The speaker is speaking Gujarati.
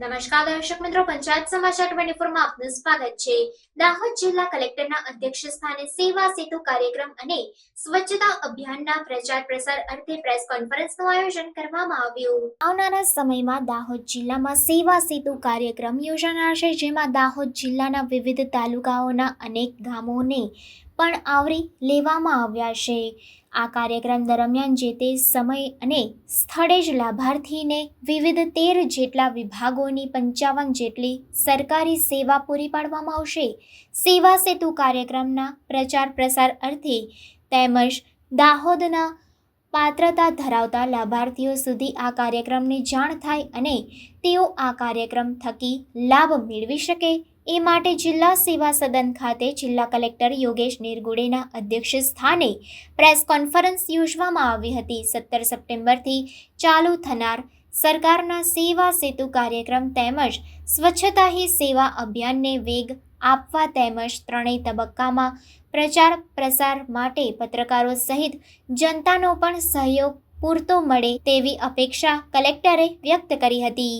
નમસ્કાર દર્શક મિત્રો, પંચાયત સમાચાર ટ્વેન્ટી ફોરમાં આપનું સ્વાગત છે. દાહોદ જિલ્લા કલેક્ટરના અધ્યક્ષ સ્થાને સેવા સેતુ કાર્યક્રમ અને સ્વચ્છતા અભિયાનના પ્રચાર પ્રસાર અર્થે પ્રેસ કોન્ફરન્સનું આયોજન કરવામાં આવ્યું. આવનારા સમયમાં દાહોદ જિલ્લામાં સેવા સેતુ કાર્યક્રમ યોજાનાર છે, જેમાં દાહોદ જિલ્લાના વિવિધ તાલુકાઓના અનેક ગામોને પણ આવરી લેવામાં આવ્યા છે. આ કાર્યક્રમ દરમિયાન જે તે સમય અને સ્થળે જ લાભાર્થીને વિવિધ તેર જેટલા વિભાગોની પંચાવન જેટલી સરકારી સેવા પૂરી પાડવામાં આવશે. સેવા સેતુ કાર્યક્રમના પ્રચાર પ્રસાર અર્થે તેમજ દાહોદના પાત્રતા ધરાવતા લાભાર્થીઓ સુધી આ કાર્યક્રમની જાણ થાય અને તેઓ આ કાર્યક્રમ થકી લાભ મેળવી શકે, એ માટે જિલ્લા સેવા સદન ખાતે જિલ્લા કલેક્ટર યોગેશ નિરગુડેના અધ્યક્ષ સ્થાને પ્રેસ કોન્ફરન્સ યોજવામાં આવી હતી. સત્તર સપ્ટેમ્બરથી ચાલુ થનાર સરકારના સેવા સેતુ કાર્યક્રમ તેમજ સ્વચ્છતા હી સેવા અભિયાનને વેગ આપવા તેમજ ત્રણેય તબક્કામાં પ્રચાર પ્રસાર માટે પત્રકારો સહિત જનતાનો પણ સહયોગ પૂરતો મળે તેવી અપેક્ષા કલેક્ટરે વ્યક્ત કરી હતી.